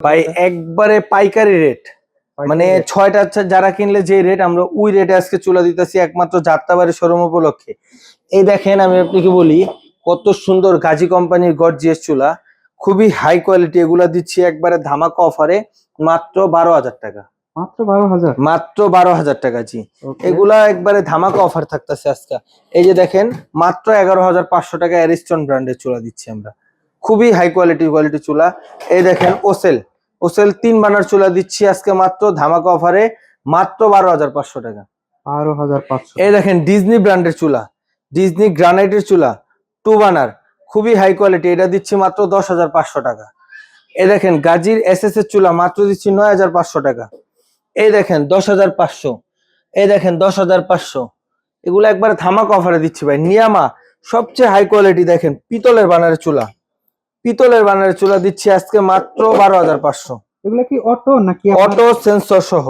ভাই একবারে পাইকারি রেট মানে ছয়টা আচ্ছা যারা কিনলে যে রেট আমরা ওই রেটে আজকে চুলা দিতেছি একমাত্র যাত্রাবাড়ি শোরুম উপলক্ষে। এই দেখেন আমি আপনাকে বলি কত সুন্দর গাজী কোম্পানির গর্জিয়াস চুলা। খুবই হাই কোয়ালিটি এগুলা দিচ্ছি একবারে ধামাকা অফারে মাত্র বারো হাজার টাকা। মাত্র বারো হাজার? মাত্র বারো হাজার টাকা জি। এগুলা একবারে ধামাকা অফার থাকতেছে আজকে। এই যে দেখেন মাত্র এগারো হাজার পাঁচশো টাকা অ্যারিস্টন ব্র্যান্ডের চুলা দিচ্ছি আমরা। খুবই হাই কোয়ালিটি কোয়ালিটি চুলা। এই দেখেন ওসেল ওসেল তিন বানার চুলা দিচ্ছি আজকে মাত্র ধামাকা অফারে মাত্র বারো হাজার পাঁচশো টাকা। বারো হাজার পাঁচশো। এই দেখেন ডিজনি ব্র্যান্ডের চুলা ডিজনি গ্রানাইটের চুলা টু বানার খুবই হাই কোয়ালিটি এটা দিচ্ছি মাত্র দশ হাজার পাঁচশো টাকা। এ দেখেন গাজীর এস এস এর চুলা মাত্র দিচ্ছি নয় হাজার পাঁচশো টাকা। এই দেখেন দশ হাজার পাঁচশো। এই দেখেন দশ হাজার পাঁচশো। এগুলো একবার ধামাক অফারে দিচ্ছি ভাই। নিয়ামা সবচেয়ে হাই কোয়ালিটি দেখেন পিতলের বানারের চুলা। পিতলের বানারের চুলা দিচ্ছি আজকে মাত্র বারো হাজার পাঁচশো। এগুলো কি অটো নাকি অটো সেন্সর সহ।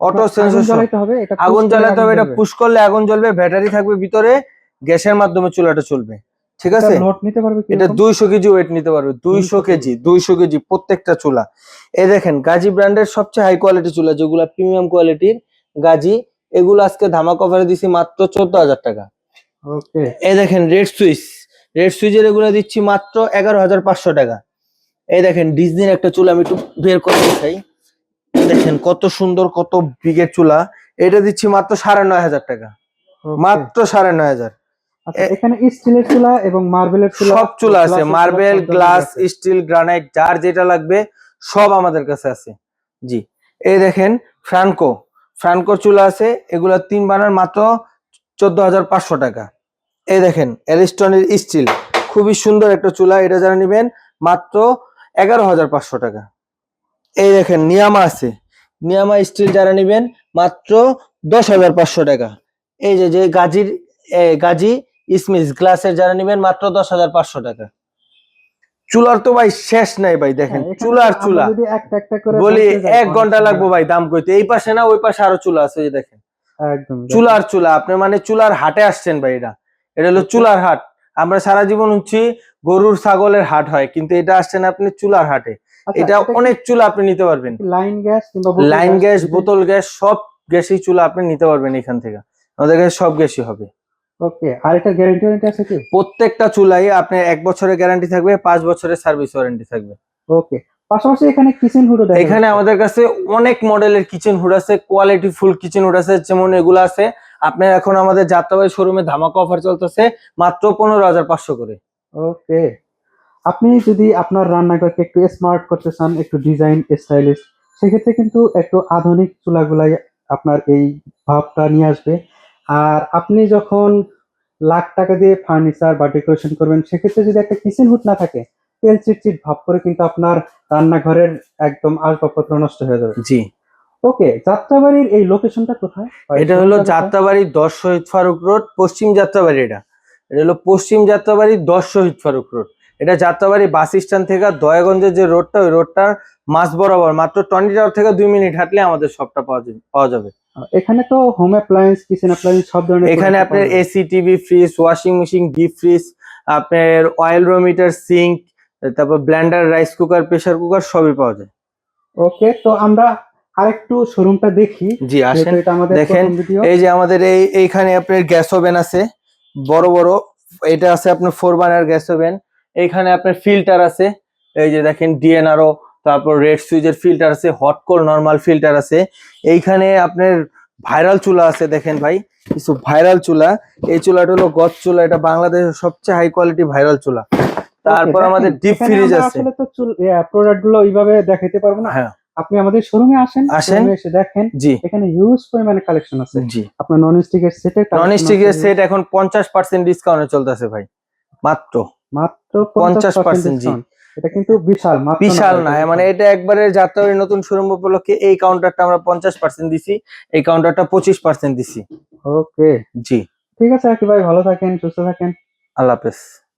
অটো সেন্সর হবে এটা আগুন জ্বালাতে হবে এটা। পুশ করলে আগুন জ্বলবে ব্যাটারি থাকবে ভিতরে গ্যাসের মাধ্যমে চুলাটা চলবে। ঠিক আছে? এটা লোড নিতে পারবে এটা দুইশো কেজি ওয়েট নিতে পারবে দুইশো কেজি দুইশো কেজি প্রত্যেকটা চুলা। এই দেখেন গাজী ব্র্যান্ডের সবচেয়ে হাই কোয়ালিটি চুলা যেগুলো প্রিমিয়াম কোয়ালিটির গাজী এগুলো আজকে ধামাক অফারে দিছি মাত্র চোদ্দ হাজার টাকা। ওকে এই দেখেন রেড সুইচ রেড সুইচের এগুলো দিচ্ছি মাত্র এগারো হাজার পাঁচশো টাকা। এই দেখেন ডিজনির একটা চুলা আমি একটু বের করে দেখাই। দেখেন কত সুন্দর কত বিগের চুলা। এটা দিচ্ছি মাত্র সাড়ে নয় হাজার টাকা। মাত্র সাড়ে নয় হাজার। আচ্ছা, এখানে স্টিলের চুলা এবং মার্বেলের চুলা সব চুলা আছে। মার্বেল গ্লাস স্টিল গ্রানাইট যার যেটা লাগবে সব আমাদের কাছে আছে। জি। এই দেখেন ফ্রানকো চুলা আছে। এগুলা তিন বানার মাত্র চোদ্দ হাজার পাঁচশো টাকা। এই দেখেন এলিস্টনের স্টিল খুবই সুন্দর একটা চুলা এটা যারা নেবেন মাত্র এগারো হাজার পাঁচশো টাকা। এই দেখেন নিয়ামা আছে। নিয়ামা স্টিল যারা নেবেন মাত্র দশ হাজার পাঁচশো টাকা। এই যে যে গাজীর গাজী ইসমিস গ্লাসের যারা নেবেন মাত্র দশ হাজার পাঁচশো টাকা। চুলার তো ভাই শেষ নাই ভাই দেখেন হ্যাঁ, চুলার চুলা। বলি এক ঘণ্টা লাগবো ভাই দাম কইতে। এই পাশে না ওই পাশে আরও চুলা আছে এই দেখেন। চুলার চুলা আপনি মানে চুলার হাটে আসছেন ভাই এটা। এটা হলো। চুলার হাট। আমরা সারা জীবন হচ্ছি গরুর ছাগলের হাট হয় কিন্তু এটা আসছেন আপনি চুলার হাটে। আচ্ছা, এটা অনেক চুলা আপনি নিতে পারবেন। লাইন গ্যাস কিংবা লাইন গ্যাস? বোতল গ্যাস সব গ্যাসই চুলা আপনি নিতে পারবেন এখান থেকে। আমাদের কাছে সব গ্যাসই হবে। ওকে আর এটা গ্যারান্টি ওয়ারেন্টি আছে কি? প্রত্যেকটা চুলাই আপনার এক বছরের গ্যারান্টি থাকবে পাঁচ বছরের সার্ভিস ওয়ারেন্টি থাকবে। ওকে পাশাপাশি এখানে কিচেন দেখা এখানে আমাদের কাছে অনেক মডেলের কিচেন হুড আছে কোয়ালিটি ফুল কিচেন হুড আছে যেমন এগুলো আছে আপনার এখন আমাদের যাত্রাবাড়ি শোরুমে ধামাকা অফার চলতেছে মাত্র পনেরো হাজার পাঁচশো করে। ওকে আপনি যদি আপনার রান্নাঘরকে একটু স্মার্ট করতে চান একটু ডিজাইন স্টাইলিশ সেক্ষেত্রে কিন্তু একটু আধুনিক চুলাগুলাই আপনার এই ভাবটা নিয়ে আসবে। আর আপনি যখন লাখ টাকা দিয়ে ফার্নিচার বা ডেকোরেশন করবেন সেক্ষেত্রে যদি একটা কিচেন হুড না থাকে তেল চিটচিট ভাব করে কিন্তু আপনার রান্নাঘরের একদম আসবাবপত্র নষ্ট হয়ে যাবে। জি। ওকে যাত্রাবাড়ির এই লোকেশনটা কোথায়? এটা হলো? যাত্রাবাড়ি? দশ শহীদ ফারুক রোড পশ্চিম যাত্রাবাড়ি এটা। এটা হলো পশ্চিম যাত্রাবাড়ি দশ শহীদ ফারুক রোড। এটা যাত্রাবাড়ি বাস স্ট্যান্ড থেকে দয়াগঞ্জের যে রোডটা ওই রোডটার মাঝ বরাবর মাত্র টোয়েন্টি টাওয়ার থেকে দুই মিনিট হাঁটলে আমাদের শপটা পাওয়া যাবে পাওয়া যাবে। এখানে তো হোম অ্যাপ্লায়েন্স কিচেন অ্যাপ্লায়েন্স সব ধরনের এখানে আপনার AC TV fridge washing machine deep fridge আপনার অয়েল রোমিটার সিঙ্ক তারপর blender rice cooker pressure cooker সবই পাওয়া যায়। ওকে তো আমরা আরেকটু শোরুমটা দেখি। জি আসেন। দেখেন, এই যে আমাদের এই এইখানে আপনার গ্যাস ওভেন আছে বড় বড়। এটা আছে আপনার ফোর বার্নার গ্যাস ওভেন। এইখানে আপনার ফিল্টার আছে। এই যে দেখেন ডিএনআরও তারপর রেড সুইচের ফিল্টার আছে হট কোল নর্মাল ফিল্টার আছে। এইখানে আপনার ভাইরাল চুলা আছে দেখেন ভাই কিছু ভাইরাল চুলা। এই চুলাটা হলো গজ চুলা এটা বাংলাদেশের সবচেয়ে হাই কোয়ালিটি ভাইরাল চুলা। তারপর আমাদের ডিপ ফ্রিজ আছে। আসলে তো প্রোডাক্টগুলো ওইভাবে দেখাইতে পারব না। হ্যাঁ। আপনি আমাদের শোরুমে আসেন আসেন। এসে দেখেন। জি। এখানে হিউজ পরিমাণে কালেকশন আছে। জি। আপনার নন স্টিক স্টিকের সেটের নন স্টিকের সেট এখন পঞ্চাশ পার্সেন্ট ডিসকাউন্টে চলতেছে ভাই। মাত্র। মাত্র 50% 50% জি। এটা কিন্তু বিশাল বিশাল না মানে এটা একবারে যাত্রাবাড়ি নতুন শোরুম উপলক্ষে এই কাউন্টারটা আমরা পঞ্চাশ পার্সেন্ট দিছি এই কাউন্টারটা পঁচিশ পার্সেন্ট দিছি। ওকে জি। ঠিক আছে আকি ভাই ভালো থাকেন সুস্থ থাকেন। আল্লাহ হাফেজ।